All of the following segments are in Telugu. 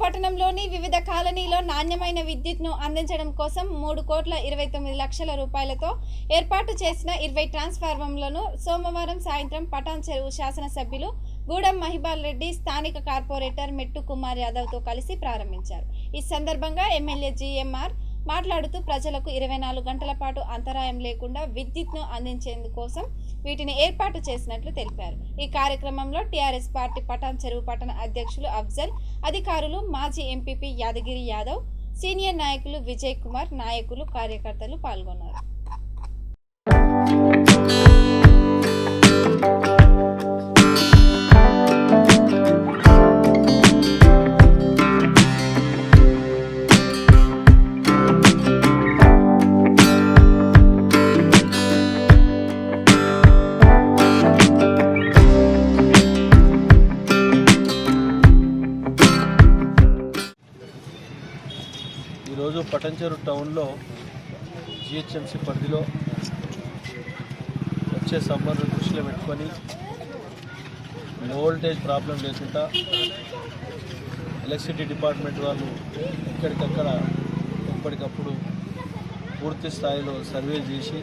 పట్టణంలోని వివిధ కాలనీలో నాణ్యమైన విద్యుత్ను అందించడం కోసం మూడు కోట్ల ఇరవై తొమ్మిది లక్షల రూపాయలతో ఏర్పాటు చేసిన ఇరవై ట్రాన్స్ఫార్మర్లను సోమవారం సాయంత్రం పటాన్ చెరువు శాసనసభ్యులు గూడెం మహిబాల్ రెడ్డి స్థానిక కార్పొరేటర్ మెట్టు కుమార్ యాదవ్తో కలిసి ప్రారంభించారు. ఈ సందర్భంగా ఎమ్మెల్యే జీఎంఆర్ మాట్లాడుతూ ప్రజలకు ఇరవై నాలుగు గంటల పాటు అంతరాయం లేకుండా విద్యుత్ను అందించేందుకోసం వీటిని ఏర్పాటు చేసినట్లు తెలిపారు. ఈ కార్యక్రమంలో టీఆర్ఎస్ పార్టీ పటాన్ చెరువు పట్టణ అధ్యక్షులు అఫ్జల్ అధికారులు మాజీ ఎంపీపీ యాదగిరి యాదవ్ సీనియర్ నాయకులు విజయ్ కుమార్ నాయకులు కార్యకర్తలు పాల్గొన్నారు. ఈరోజు పటంచెరు టౌన్లో జిహెచ్ఎంసీ పరిధిలో వచ్చే సమ్మర్ను దృష్టిలో పెట్టుకొని ఓల్టేజ్ వోల్టేజ్ ప్రాబ్లం లేకుండా ఎలక్ట్రిసిటీ డిపార్ట్మెంట్ వాళ్ళు ఎక్కడికక్కడ ఎప్పటికప్పుడు పూర్తి స్థాయిలో సర్వే చేసి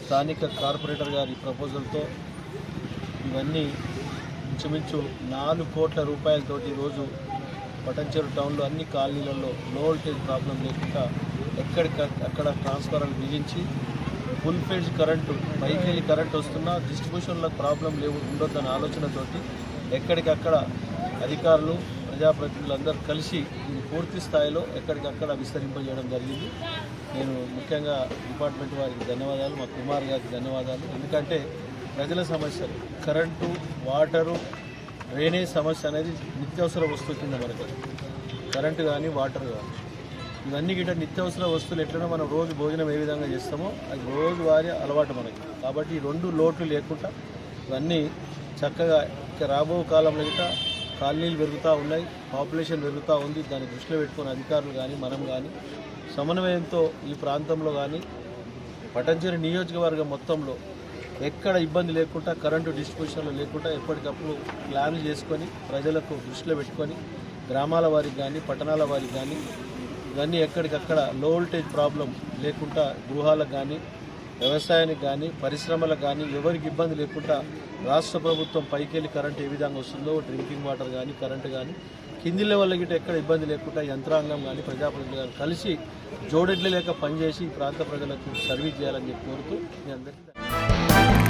స్థానిక కార్పొరేటర్ గారి ప్రపోజల్తో ఇవన్నీ ఇంచుమించు నాలుగు కోట్ల రూపాయలతోటి ఈరోజు పటంచెరు టౌన్లో అన్ని కాలనీలలో లో వోల్టేజ్ ప్రాబ్లం లేకుండా ఎక్కడికి అక్కడ ట్రాన్స్ఫార్మర్లు బిగించి ఫుల్ ఫేజ్ కరెంటు పైకి వెళ్ళి కరెంట్ వస్తున్నా డిస్ట్రిబ్యూషన్లో ప్రాబ్లం లేవు ఉండొద్దన్న ఆలోచనతోటి ఎక్కడికక్కడ అధికారులు ప్రజాప్రతినిధులందరూ కలిసి ఇది పూర్తి స్థాయిలో ఎక్కడికక్కడ విస్తరింపజేయడం జరిగింది. నేను ముఖ్యంగా డిపార్ట్మెంట్ వారికి ధన్యవాదాలు మా కుమార్ గారికి ధన్యవాదాలు. ఎందుకంటే ప్రజల సమస్యలు కరెంటు వాటరు డ్రైనేజ్ సమస్య అనేది నిత్యావసర వస్తువు కింద మనకు. కరెంటు కానీ వాటర్ కానీ ఇవన్నీ గిట్ట నిత్యావసర వస్తువులు ఎట్లనో మనం రోజు భోజనం ఏ విధంగా చేస్తామో అది రోజువారీ అలవాటు మనకి. కాబట్టి ఈ రెండు లోట్లు లేకుండా ఇవన్నీ చక్కగా ఇక రాబో కాలంలో గిట్ట కాలనీలు పెరుగుతూ ఉన్నాయి పాపులేషన్ పెరుగుతూ ఉంది. దాన్ని దృష్టిలో పెట్టుకుని అధికారులు కానీ మనం కానీ సమన్వయంతో ఈ ప్రాంతంలో కానీ పటంచేరి నియోజకవర్గం మొత్తంలో ఎక్కడ ఇబ్బంది లేకుండా కరెంటు డిస్ట్రిబ్యూషన్లో లేకుండా ఎప్పటికప్పుడు ప్లాన్ చేసుకొని ప్రజలకు దృష్టిలో పెట్టుకొని గ్రామాల వారికి కానీ పట్టణాల వారికి కానీ ఇవన్నీ ఎక్కడికక్కడ లో వోల్టేజ్ ప్రాబ్లం లేకుండా గృహాలకు కానీ వ్యవసాయానికి కానీ పరిశ్రమలకు కానీ ఎవరికి ఇబ్బంది లేకుండా రాష్ట్ర ప్రభుత్వం పైకెళ్ళి కరెంట్ ఏ విధంగా వస్తుందో డ్రింకింగ్ వాటర్ కానీ కరెంటు కానీ కింది లెవెల్ గిట్ట ఎక్కడ ఇబ్బంది లేకుండా యంత్రాంగం కానీ ప్రజాప్రతినిధులు కానీ కలిసి జోడెడ్లు లేక పనిచేసి ప్రాంత ప్రజలకు సర్వీస్ చేయాలని చెప్పి కోరుతూ మీ అందరికీ ధన్యవాదాలు.